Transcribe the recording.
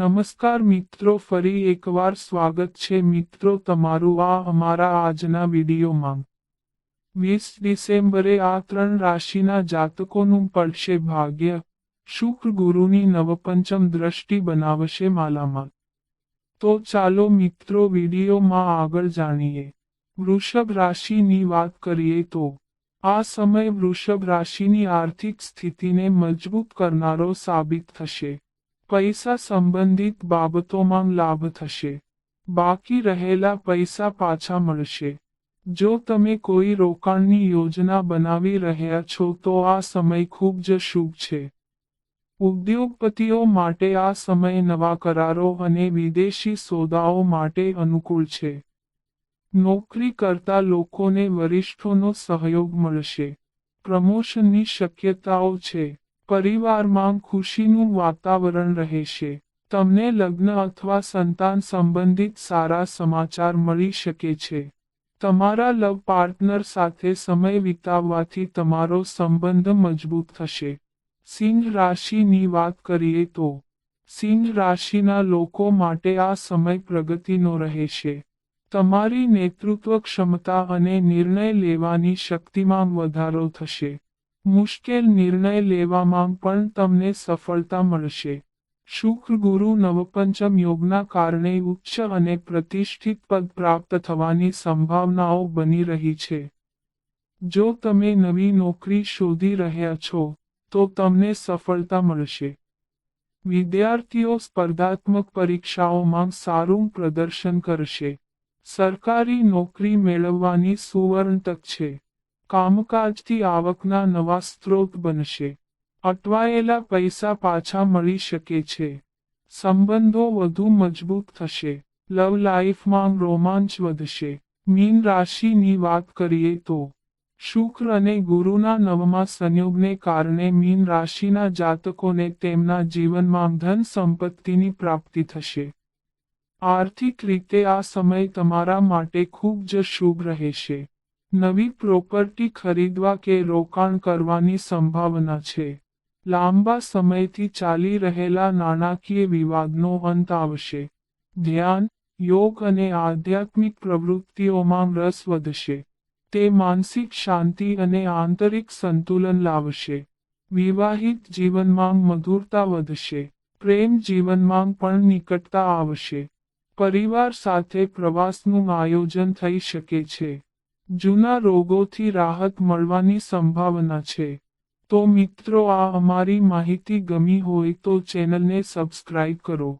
નમસ્કાર મિત્રો, ફરી એકવાર સ્વાગત છે મિત્રો તમારું આ અમારા આજના વિડીયોમાં. વીસ ડિસેમ્બરે આ ત્રણ રાશિના જાતકોનું પડશે ભાગ્ય. શુક્ર ગુરુની નવપંચમ દ્રષ્ટિ બનાવશે માલામાં. તો ચાલો મિત્રો વિડીયોમાં આગળ જાણીએ. વૃષભ રાશિની વાત કરીએ તો, આ સમય વૃષભ રાશિની આર્થિક સ્થિતિને મજબૂત કરનારો સાબિત થશે. પૈસા સંબંધિત બાબતોમાં લાભ થશે. બાકી રહેલા પૈસા પાછા મળશે. જો તમે કોઈ રોકાણની યોજના બનાવી રહ્યા છો તો આ સમય ખૂબ જ શુભ છે. ઉદ્યોગપતિઓ માટે આ સમય નવા કરારો અને વિદેશી સોદાઓ માટે અનુકૂળ છે. નોકરી કરતા લોકોને વરિષ્ઠોનો સહયોગ મળશે. પ્રમોશનની શક્યતાઓ છે. પરિવારમાં ખુશીનું વાતાવરણ રહેશે. તમને લગ્ન અથવા સંતાન સંબંધિત સારા સમાચાર મળી શકે છે. તમારા લવ પાર્ટનર સાથે સમય વિતાવવાથી તમારો સંબંધ મજબૂત થશે. સિંહ રાશિની વાત કરીએ તો, સિંહ રાશિના લોકો માટે આ સમય પ્રગતિનો રહેશે. તમારી નેતૃત્વ ક્ષમતા અને નિર્ણય લેવાની શક્તિમાં વધારો થશે. મુશ્કેલ નિર્ણય લેવામાં પણ તમને સફળતા મળશે. શુક્ર ગુરુ નવપંચમ યોગના કારણે ઉચ્ચ અને પ્રતિષ્ઠિત પદ પ્રાપ્ત થવાની સંભાવનાઓ બની રહી છે. જો તમે નવી નોકરી શોધી રહ્યા છો, તો તમને સફળતા મળશે. વિદ્યાર્થીઓ સ્પર્ધાત્મક પરીક્ષાઓમાં સારું પ્રદર્શન કરશે. સરકારી નોકરી મેળવવાની સુવર્ણ તક છે. કામકાજથી આવકના નવા સ્ત્રોત બનશે. અટવાયેલા પૈસા પાછા મળી શકે છે. સંબંધો વધુ મજબૂત થશે. લવ લાઈફમાં રોમાંચ વધશે. મીન રાશિની વાત કરીએ તો, શુક્ર અને ગુરુના નવમા સંયોગને કારણે મીન રાશિના જાતકોને તેમના જીવનમાં ધન સંપત્તિની પ્રાપ્તિ થશે. આર્થિક રીતે આ સમય તમારા માટે ખૂબ જ શુભ રહેશે. નવી પ્રોપર્ટી ખરીદવા કે રોકાણ કરવાની સંભાવના છે. લાંબા સમયથી ચાલી રહેલા નાણાકીય વિવાદનો અંત આવશે. ધ્યાન, યોગ અને આધ્યાત્મિક પ્રવૃત્તિઓમાં રસ વધશે. તે માનસિક શાંતિ અને આંતરિક સંતુલન લાવશે. વિવાહિત જીવનમાં મધુરતા વધશે. પ્રેમ જીવનમાં પણ નિકટતા આવશે. પરિવાર સાથે પ્રવાસનું આયોજન થઈ શકે છે. જૂના રોગોથી રાહત મળવાની સંભાવના છે. તો મિત્રો, આ અમારી માહિતી ગમી હોય તો ચેનલને સબસ્ક્રાઇબ કરો.